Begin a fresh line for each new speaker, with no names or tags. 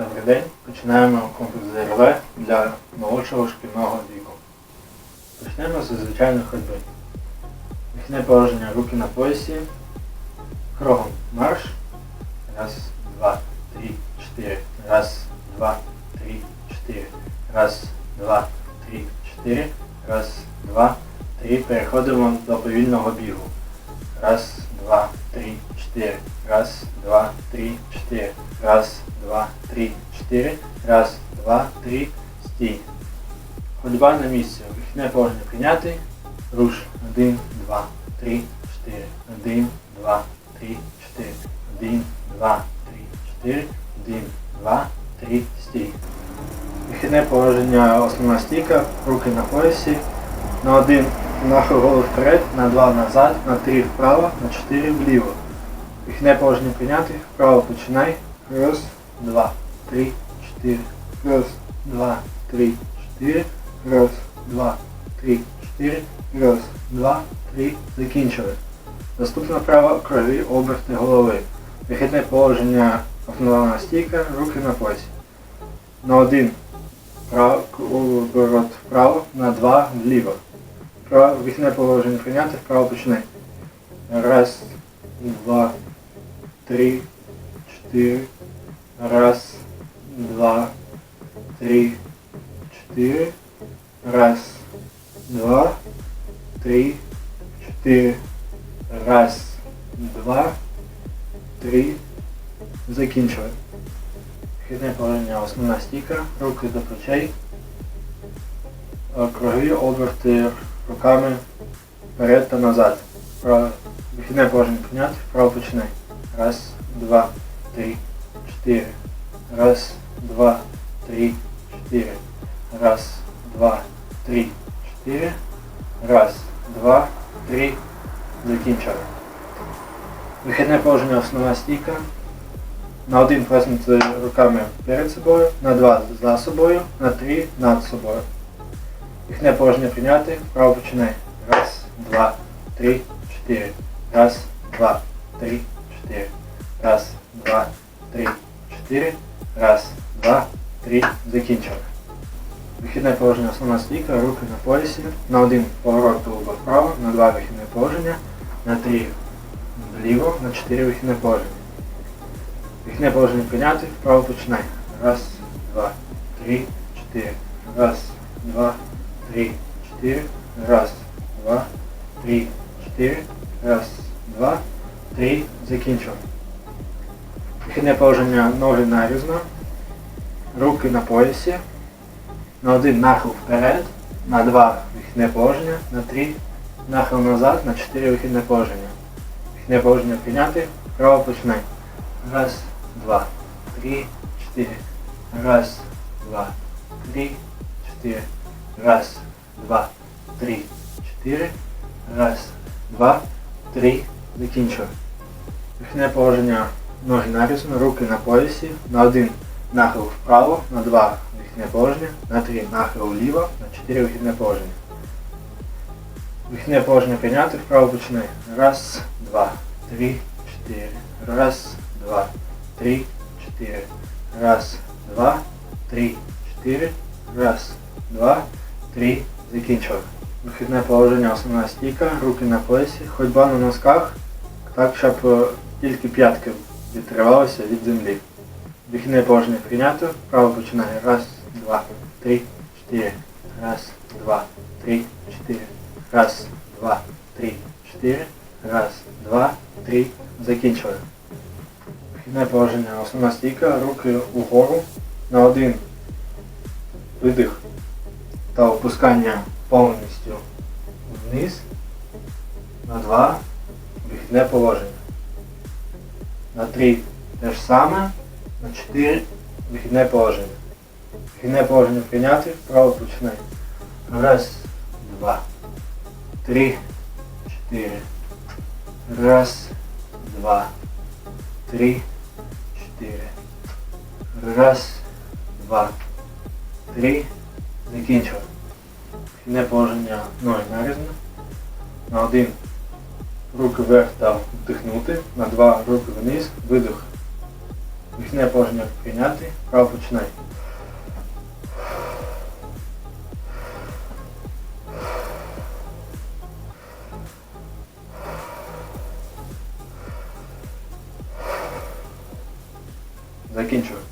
Добрий день. Починаємо комплекс ЗРВ для молодшого шкільного віку. Почнемо з звичайної ходьби. Вихідне положення руки на поясі. Кругом марш. Раз, два, три, чотири. Раз, два, три, чотири. Раз, два, три, чотири. Раз, два, три. Переходимо до повільного бігу. Раз, два, три, чотири. Раз, два, три, чотири. Раз, два, три, чотири. Раз, два, три. Стій. Ходьба на місці. Вихідне положення прийняти. Руш. Один, два, три, чотири. Один, два, три, чотири. Один, два, три, чотири. Один, два, три. Стій. Вихідне положення основна стійка. Руки на поясі. На один нахил голову вперед, на два назад, на три вправо, на чотири вліво. Вихідне положення прийняти. Вправо починай. Раз, два, три, чотири. Раз, два, три, чотири. Раз, два, три, чотири. Раз, два, три. Закінчили. Наступна вправа крові оберти голови. Вихідне положення основна стійка, руки на поясі. На один оборот вправо, на два вліво. Вихідне положення прийняти, вправо починай. Раз, два, три, чотири. Раз, два, три, чотири. Раз, два, три, чотири. Раз, два, три. Закінчили. Вхідне положення основна стійка, руки до плечей. Кругові оберти руками вперед та назад. Вихідне положення прийняти, вправо починай. Раз, два, три, чотири. Раз, два, три, чотири. Раз, два, три, чотири. Раз, два, три. Закінчили. Вихідне положення основна стійка. На один проснути руками перед собою, на два за собою, на три над собою. Вихідне положення прийняти, вправо починай. Раз, два, три, чотири. Раз, два, три, чотири. Раз, два, три, чотири. Раз, два, три. Закінчили. Вихідне положення основна стійка, руки на поясі. На один поворот тулуба вправо, на два вихідне положення, на три вліво, на чотири вихідне положення. Вихідне положення прийняти, вправо починай. Раз, два, три, чотири. Раз, два, три, чотири. Раз, два, три, чотири. Раз, два, три. Закінчили. Вихідне положення ноги нарізно. Руки на поясі. На один нахил вперед. На два вихідне положення. На три нахил назад. На чотири вихідне положення. Вихідне положення прийняти. Вправо починай. Раз, два, три, четыре. Раз, два, три, четыре. Раз, два, три, четыре. Раз, два, три. Закінчили. Вихідне положення ноги нарізано, руки на поясі. На один нахил вправо, на два вихідне положення, на три нахил вліво, на чотири вихідне положення. Вихідне положення прийняти, вправо починай. Раз, два, три, чотири. Раз, два, три, чотири. Раз, два, три, чотири. Раз, два, три. Закінчили. Вихідне положення основна стійка, руки на поясі, ходьба на носках, так, щоб е, тільки п'ятки відтривалися від землі. Вихідне положення прийнято, право починає. Раз, два, три, чотири. Раз, два, три, чотири. Раз, два, три, чотири. Раз, два, три. Закінчили. Вхідне положення. Основна стійка, руки угору. На один видих та опускання повністю вниз. На два вихідне положення. На три те ж саме. На чотири вихідне положення. Вихідне положення прийняти, вправо починай. Раз, два, три, чотири. Раз, два, три, чотири. Раз, два, три. Закінчуємо. Фіне положення ноги нарізано. На один руки вверх та вдихнути. На два руки вниз. Видих. Вихне положення прийняти. Право починай. Закінчуємо.